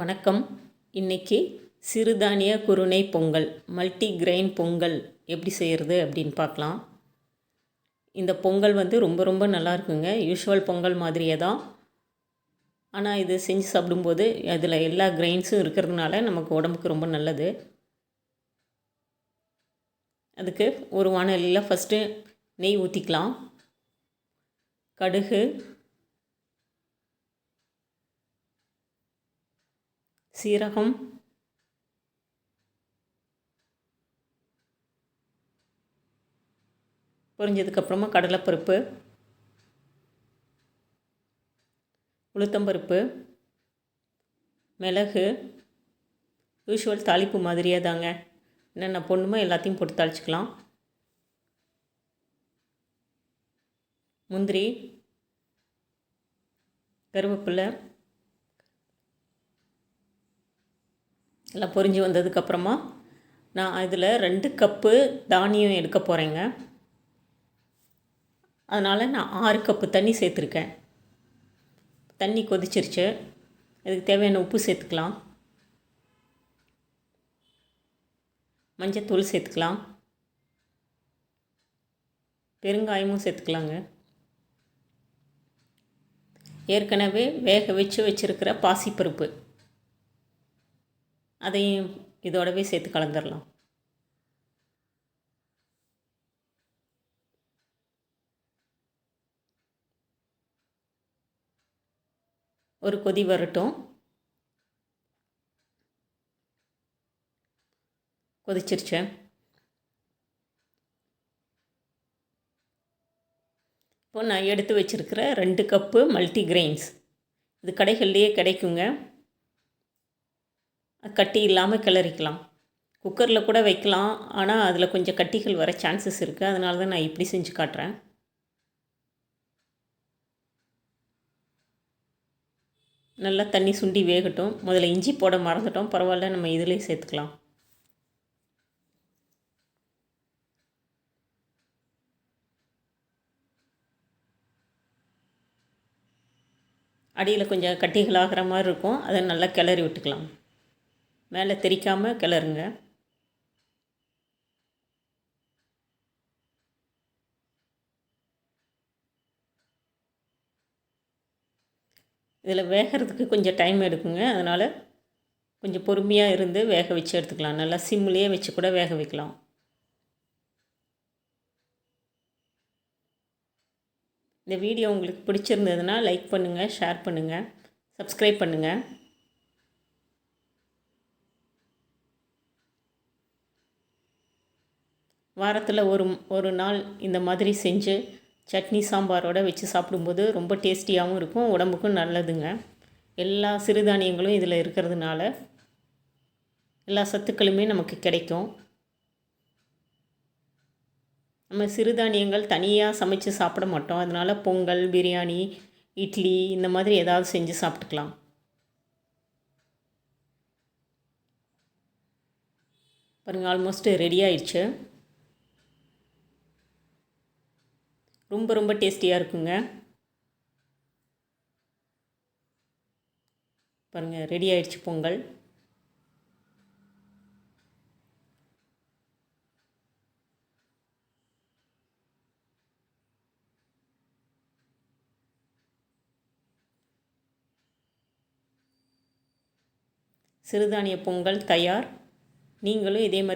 வணக்கம். இன்னைக்கு சிறுதானிய குருணை பொங்கல் மல்டி கிரெயின் பொங்கல் எப்படி செய்கிறது அப்படின்னு பார்க்கலாம். இந்த பொங்கல் வந்து ரொம்ப ரொம்ப நல்லா இருக்குங்க. யூஷுவல் பொங்கல் மாதிரியே தான். ஆனால் இது செஞ்சு சாப்பிடும்போது அதில் எல்லா கிரெயின்ஸும் இருக்கிறதுனால நமக்கு உடம்புக்கு ரொம்ப நல்லது. அதுக்கு ஒரு வானலியில் ஃபஸ்ட்டு நெய் ஊற்றிக்கலாம் கடுகு சீரகம். பொரிஞ்சதுக்கப்புறமா கடலைப்பருப்பு. உளுத்தம்பருப்பு. மிளகு. யூஷுவல் தாளிப்பு மாதிரியே தாங்க. என்னென்ன பொண்ணுமோ எல்லாத்தையும் போட்டு தாளிச்சிக்கலாம். முந்திரி. கருவேப்பில்லை எல்லாம் பொரிஞ்சு வந்ததுக்கப்புறமா நான் இதில் ரெண்டு கப்பு தானியம் எடுக்க போகிறேங்க அதனால் நான் ஆறு கப்பு தண்ணி சேர்த்துருக்கேன். தண்ணி கொதிச்சிருச்சு. அதுக்கு தேவையான உப்பு சேர்த்துக்கலாம். மஞ்சத்தூள் சேர்த்துக்கலாம். பெருங்காயமும் சேர்த்துக்கலாங்க. ஏற்கனவே வேக வச்சு வச்சுருக்கிற பாசிப்பருப்பு. அதையும் இதோடவே சேர்த்து கலந்துடலாம் ஒரு கொதி வரட்டும். கொதிச்சிருச்சேன் இப்போ நான் எடுத்து வச்சுருக்கிற ரெண்டு கப்பு மல்டி கிரெயின்ஸ் இது கடைகள்லேயே கிடைக்குங்க. கட்டி இல்லாமல் கிளறிக்கலாம். குக்கரில் கூட வைக்கலாம். ஆனால் அதில் கொஞ்சம் கட்டிகள் வர சான்சஸ் இருக்குது. அதனால தான் நான் இப்படி செஞ்சு காட்டுறேன். நல்லா தண்ணி சுண்டி வேகட்டும். முதல்ல இஞ்சி போட மறந்துட்டோம். பரவாயில்ல நம்ம இதிலே சேர்த்துக்கலாம். அடியில் கொஞ்சம் கட்டிகளாகிற மாதிரி இருக்கும். அதை நல்லா கிளறி விட்டுக்கலாம். மேலே தெரிக்காமல் கிளறுங்க. இதில் வேகிறதுக்கு கொஞ்சம் டைம் எடுக்குங்க. அதனால் கொஞ்சம் பொறுமையாக இருந்து வேக வச்சு எடுத்துக்கலாம். நல்லா சிம்லேயே வச்சு கூட வேக வைக்கலாம். இந்த வீடியோ உங்களுக்கு பிடிச்சிருந்ததுன்னா லைக் பண்ணுங்கள் ஷேர் பண்ணுங்கள் சப்ஸ்கிரைப் பண்ணுங்கள் வாரத்தில் ஒரு ஒரு நாள் இந்த மாதிரி செஞ்சு சட்னி சாம்பாரோடு வச்சு சாப்பிடும்போது ரொம்ப டேஸ்டியாகவும் இருக்கும் உடம்புக்கும் நல்லதுங்க. எல்லா சிறுதானியங்களும் இதில் இருக்கிறதுனால எல்லா சத்துக்களுமே நமக்கு கிடைக்கும். நம்ம சிறுதானியங்கள் தனியாக சமைச்சு சாப்பிட மாட்டோம். அதனால் பொங்கல் பிரியாணி இட்லி இந்த மாதிரி ஏதாவது செஞ்சு சாப்பிட்டுக்கலாம். பாருங்கள் ஆல்மோஸ்ட் ரெடி ஆயிடுச்சு. ரொம்ப ரொம்ப டேஸ்டியாக இருக்குங்க. பாருங்கள் ரெடி ஆயிடுச்சு பொங்கல். சிறுதானிய பொங்கல் தயார். நீங்களும் இதே மாதிரி